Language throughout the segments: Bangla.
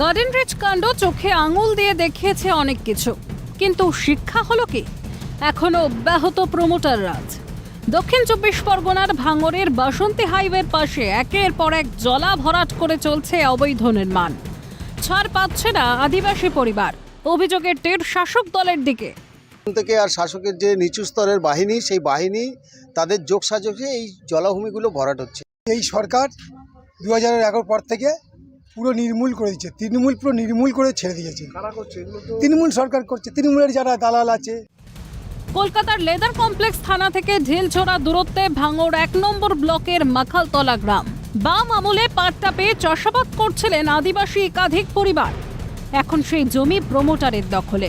গার্ডেন রিচ কাণ্ড চোখে আঙুল দিয়ে দেখিয়েছে অনেক কিছু। কিন্তু শিক্ষা হলো কি? এখনও অব্যাহত প্রমোটার রাজ। দক্ষিণ চব্বিশ পরগনার ভাঙরের বাসন্তী হাইওয়ের পাশে একের পর এক জলা ভরাট করে চলছে অবৈধ নির্মাণ। ছাড় পাচ্ছে না আদিবাসী পরিবার। অভিযোগের টের শাসক দলের দিকে। থেকে আর শাসকের যে নিচু স্তরের বাহিনী, সেই বাহিনী তাদের যোগ সাজকে এই জলাভূমিগুলো ভরাট হচ্ছে। এই সরকার দু হাজার এগারো পর থেকে পুরো নির্মূল করে দিচ্ছে, তৃণমূল পুরো নির্মূল করে ছেড়ে দিয়েছে। তৃণমূল সরকার করছে, তৃণমূলের যারা দালাল আছে। কলকাতার লেদার কমপ্লেক্স থানা থেকে ঢিলছোড়া দূরত্বে ভাঙড় এক নম্বর ব্লকের মাখালতলা গ্রাম। বাম আমলে পাট্টা পেয়ে চাষাবাদ করছিলেন আদিবাসী একাধিক পরিবার। এখন সেই জমি প্রমোটারের দখলে।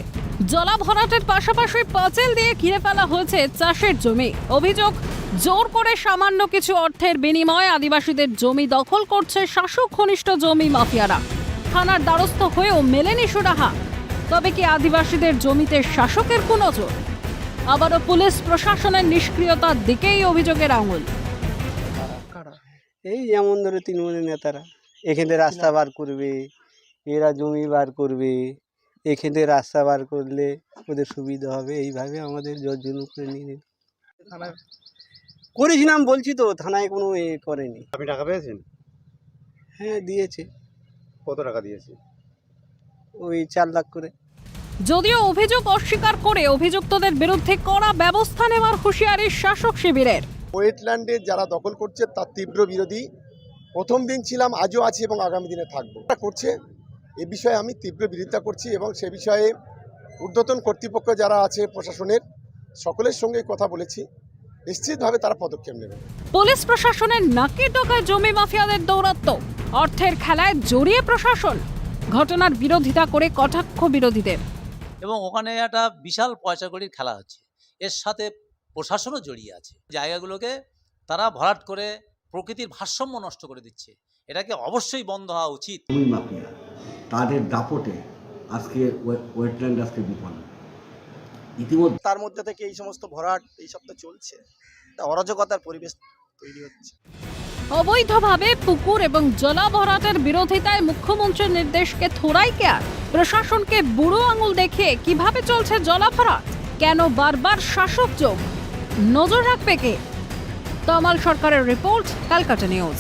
জলাভরাটের পাশাপাশি পাঁচিল দিয়ে ঘিরে ফেলা হয়েছে চাষের জমি। অভিযোগ জোর করে সামান্য কিছু অর্থের বিনিময়ে আদিবাসীদের জমি দখল করছে শাসক ঘনিষ্ঠ জমি মাফিয়ারা। থানার দ্বারস্থ হয়েও মেলেনি সুরাহা। তবে কি আদিবাসীদের জমিতে শাসকের কুনজর? আবারও পুলিশ প্রশাসনের নিষ্ক্রিয়তার দিকেই অভিযোগের আঙুল। এই যেমন ধরো তৃণমূলের নেতারা এখান রাস্তা বার করবে এরা জমি বার করবে এখান রাস্তা বার করলে ওদের সুবিধা হবে এইভাবে আমাদের জর্জন্য করে নিয়ে করেছিলাম বলছি তো থানায় কোনো এ করেনি। আপনি টাকা পেয়েছেন? হ্যাঁ দিয়েছে। কত টাকা দিয়েছে? ওই চার লাখ করে। যদিও অভিযোগ অস্বীকার করে অভিযুক্তদের বিরুদ্ধে কড়া ব্যবস্থা নেওয়ার হুঁশিয়ারি শাসক শিবিরের। ওয়েটল্যান্ডে যারা দখল করছে তার তীব্র বিরোধী। প্রথম দিন ছিলাম আজও আছি এবং আগামী দিনে থাকব। করছে এ বিষয়ে আমি তীব্র বিরোধিতা করছি এবং সে বিষয়ে ঊর্ধ্বতন কর্তৃপক্ষ যারা আছে প্রশাসনের সকলের সঙ্গে কথা বলেছি। নিশ্চিতভাবে তারা পদক্ষেপ নেবে। পুলিশ প্রশাসনের নাকের ডোকায় জমি মাফিয়াদের দৌরাত্ম। অর্থের খেলায় জড়িয়ে প্রশাসন। ঘটনার বিরোধিতা করে কটাক্ষ বিরোধীদের। এবং ওখানে একটা বিশাল পয়সা কড়ির খেলা হচ্ছে। এর সাথে প্রশাসনও জড়িয়ে আছে। জায়গাগুলোকে তারা ভরাট করে প্রকৃতির ভারসাম্য নষ্ট করে দিচ্ছে। এটাকে অবশ্যই বন্ধ হওয়া উচিত। জমি মাফিয়া তাদের দাপটে আজকে ওয়েটল্যান্ড আজকে বিপন্ন ইতিমধ্যে। তার মধ্যে থেকে এই সমস্ত ভরাট এই সব তো চলছে। তা অরাজকতার পরিবেশ তৈরি হচ্ছে। অবৈধভাবে পুকুর এবং জলা ভরাটের বিরোধিতায় মুখ্যমন্ত্রীর নির্দেশকে থোড়াই কেয়ার প্রশাসনকে বুড়ো আঙুল দেখে কীভাবে চলছে জলা ভরাট কেন বারবার শাসক যোগ? নজর রাখবে কে? তমাল সরকারের রিপোর্ট ক্যালকাটা নিউজ।